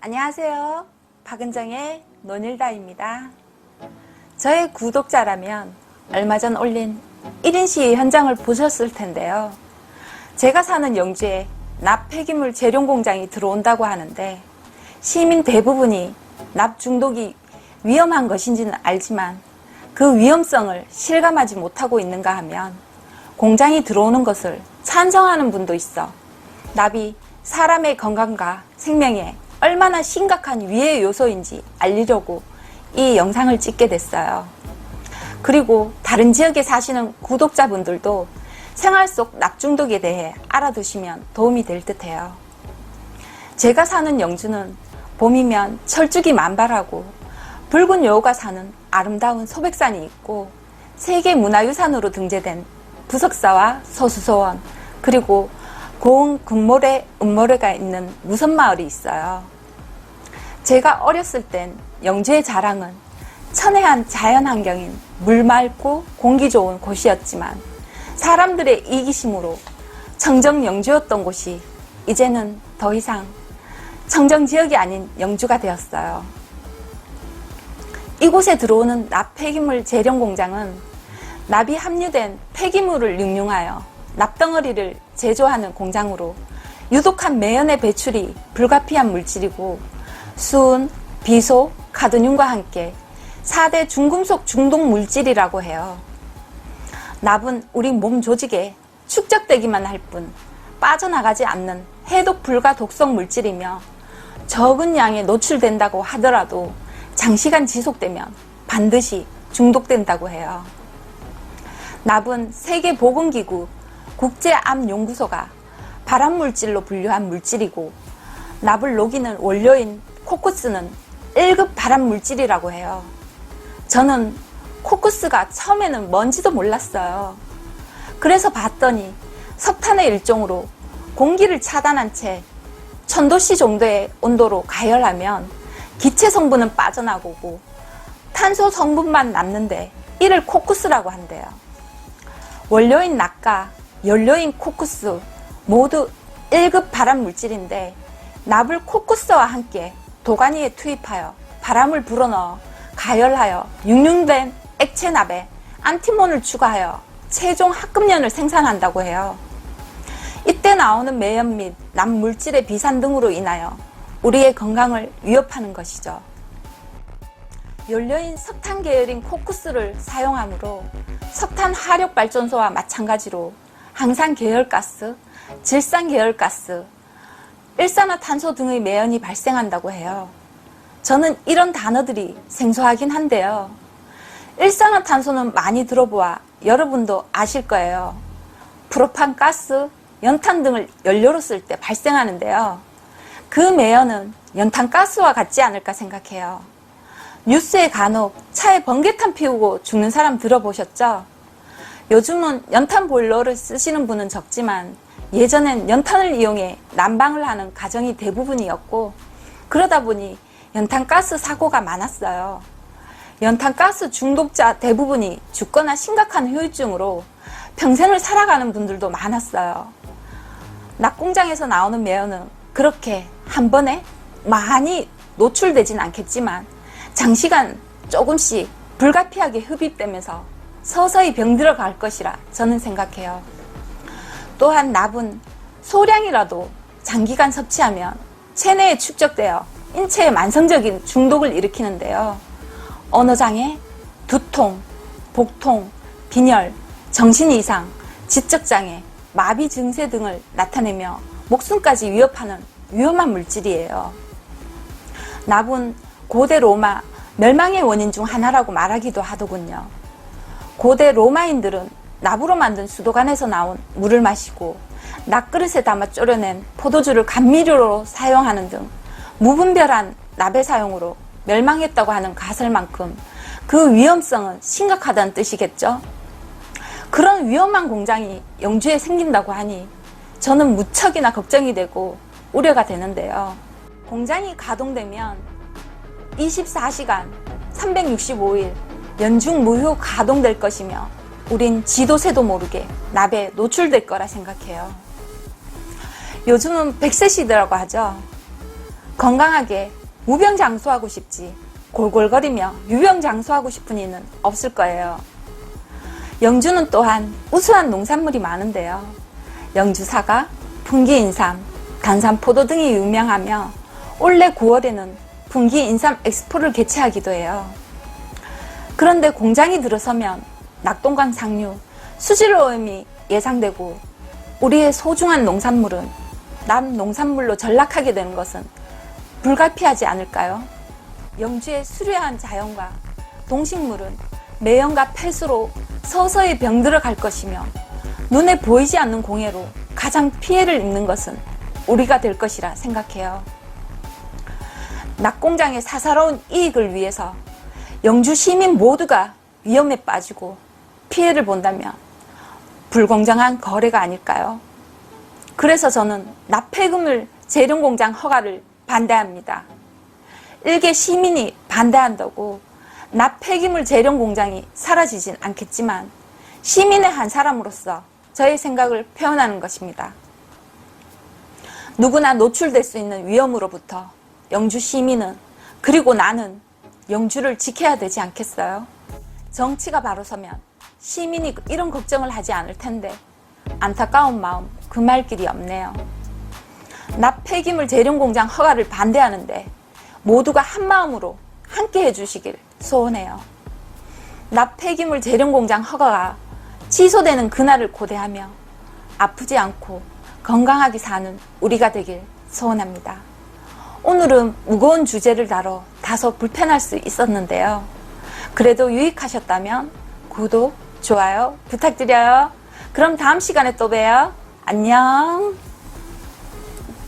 안녕하세요. 박은정의 논일다입니다. 저의 구독자라면 얼마 전 올린 1인 시위 현장을 보셨을 텐데요. 제가 사는 영주에 납 폐기물 재룡 공장이 들어온다고 하는데 시민 대부분이 납 중독이 위험한 것인지는 알지만 그 위험성을 실감하지 못하고 있는가 하면 공장이 들어오는 것을 찬성하는 분도 있어 납이 사람의 건강과 생명에 얼마나 심각한 위해 요소인지 알리려고 이 영상을 찍게 됐어요. 그리고 다른 지역에 사시는 구독자분들도 생활 속 납중독에 대해 알아두시면 도움이 될 듯해요. 제가 사는 영주는 봄이면 철쭉이 만발하고 붉은 여우가 사는 아름다운 소백산이 있고 세계 문화유산으로 등재된 부석사와 서수소원 그리고 고운 금모래, 은모래가 있는 무선마을이 있어요. 제가 어렸을 땐 영주의 자랑은 천혜한 자연환경인 물 맑고 공기 좋은 곳이었지만 사람들의 이기심으로 청정 영주였던 곳이 이제는 더 이상 청정 지역이 아닌 영주가 되었어요. 이곳에 들어오는 납 폐기물 재련 공장은 납이 함유된 폐기물을 육융하여 납덩어리를 제조하는 공장으로 유독한 매연의 배출이 불가피한 물질이고 수은, 비소, 카드뮴과 함께 4대 중금속 중독 물질이라고 해요. 납은 우리 몸 조직에 축적되기만 할 뿐 빠져나가지 않는 해독 불가 독성 물질이며 적은 양에 노출된다고 하더라도 장시간 지속되면 반드시 중독된다고 해요. 납은 세계보건기구 국제암연구소가 발암물질로 분류한 물질이고 납을 녹이는 원료인 코쿠스는 1급 발암물질이라고 해요. 저는 코쿠스가 처음에는 뭔지도 몰랐어요. 그래서 봤더니 석탄의 일종으로 공기를 차단한 채 천도씨 정도의 온도로 가열하면 기체 성분은 빠져나오고 탄소 성분만 남는데 이를 코쿠스라고 한대요. 원료인 납과 연료인 코쿠스 모두 1급 발암 물질인데 납을 코쿠스와 함께 도가니에 투입하여 바람을 불어넣어 가열하여 육융된 액체 납에 안티몬을 추가하여 최종 합금연을 생산한다고 해요. 이때 나오는 매연 및납 물질의 비산 등으로 인하여 우리의 건강을 위협하는 것이죠. 연료인 석탄 계열인 코쿠스를 사용하므로 석탄 하력 발전소와 마찬가지로 항산 계열가스, 질산 계열가스, 일산화탄소 등의 매연이 발생한다고 해요. 저는 이런 단어들이 생소하긴 한데요. 일산화탄소는 많이 들어보아 여러분도 아실 거예요. 프로판 가스, 연탄 등을 연료로 쓸 때 발생하는데요. 그 매연은 연탄 가스와 같지 않을까 생각해요. 뉴스에 간혹 차에 번개탄 피우고 죽는 사람 들어보셨죠? 요즘은 연탄 보일러를 쓰시는 분은 적지만 예전엔 연탄을 이용해 난방을 하는 가정이 대부분이었고 그러다 보니 연탄 가스 사고가 많았어요. 연탄 가스 중독자 대부분이 죽거나 심각한 후유증으로 평생을 살아가는 분들도 많았어요. 낙공장에서 나오는 매연은 그렇게 한 번에 많이 노출되진 않겠지만 장시간 조금씩 불가피하게 흡입되면서 서서히 병들어 갈 것이라 저는 생각해요. 또한 납은 소량이라도 장기간 섭취하면 체내에 축적되어 인체에 만성적인 중독을 일으키는데요. 언어장애, 두통, 복통, 빈혈, 정신 이상, 지적장애, 마비 증세 등을 나타내며 목숨까지 위협하는 위험한 물질이에요. 납은 고대 로마 멸망의 원인 중 하나라고 말하기도 하더군요. 고대 로마인들은 납으로 만든 수도관에서 나온 물을 마시고 납그릇에 담아 졸여낸 포도주를 감미료로 사용하는 등 무분별한 납의 사용으로 멸망했다고 하는 가설만큼 그 위험성은 심각하다는 뜻이겠죠. 그런 위험한 공장이 영주에 생긴다고 하니 저는 무척이나 걱정이 되고 우려가 되는데요. 공장이 가동되면 24시간 365일 연중 무휴 가동될 것이며 우린 지도새도 모르게 납에 노출될 거라 생각해요. 요즘은 100세 시대라고 하죠. 건강하게 무병장수하고 싶지 골골거리며 유병장수하고 싶은 이는 없을 거예요. 영주는 또한 우수한 농산물이 많은데요. 영주 사과, 풍기 인삼, 단산 포도 등이 유명하며 올해 9월에는 풍기 인삼 엑스포를 개최하기도 해요. 그런데 공장이 들어서면 낙동강 상류, 수질 오염이 예상되고 우리의 소중한 농산물은 남 농산물로 전락하게 되는 것은 불가피하지 않을까요? 영주의 수려한 자연과 동식물은 매연과 폐수로 서서히 병들어 갈 것이며 눈에 보이지 않는 공해로 가장 피해를 입는 것은 우리가 될 것이라 생각해요. 낙공장의 사사로운 이익을 위해서 영주 시민 모두가 위험에 빠지고 피해를 본다면 불공정한 거래가 아닐까요? 그래서 저는 납폐금을 재련공장 허가를 반대합니다. 일개 시민이 반대한다고 납폐기물 재련공장이 사라지진 않겠지만 시민의 한 사람으로서 저의 생각을 표현하는 것입니다. 누구나 노출될 수 있는 위험으로부터 영주 시민은 그리고 나는 영주를 지켜야 되지 않겠어요? 정치가 바로 서면 시민이 이런 걱정을 하지 않을 텐데 안타까운 마음 금할 길이 없네요. 납 폐기물 재련 공장 허가를 반대하는데 모두가 한 마음으로 함께 해주시길 소원해요. 납 폐기물 재련 공장 허가가 취소되는 그날을 고대하며 아프지 않고 건강하게 사는 우리가 되길 소원합니다. 오늘은 무거운 주제를 다뤄 다소 불편할 수 있었는데요. 그래도 유익하셨다면 구독, 좋아요 부탁드려요. 그럼 다음 시간에 또 봬요. 안녕.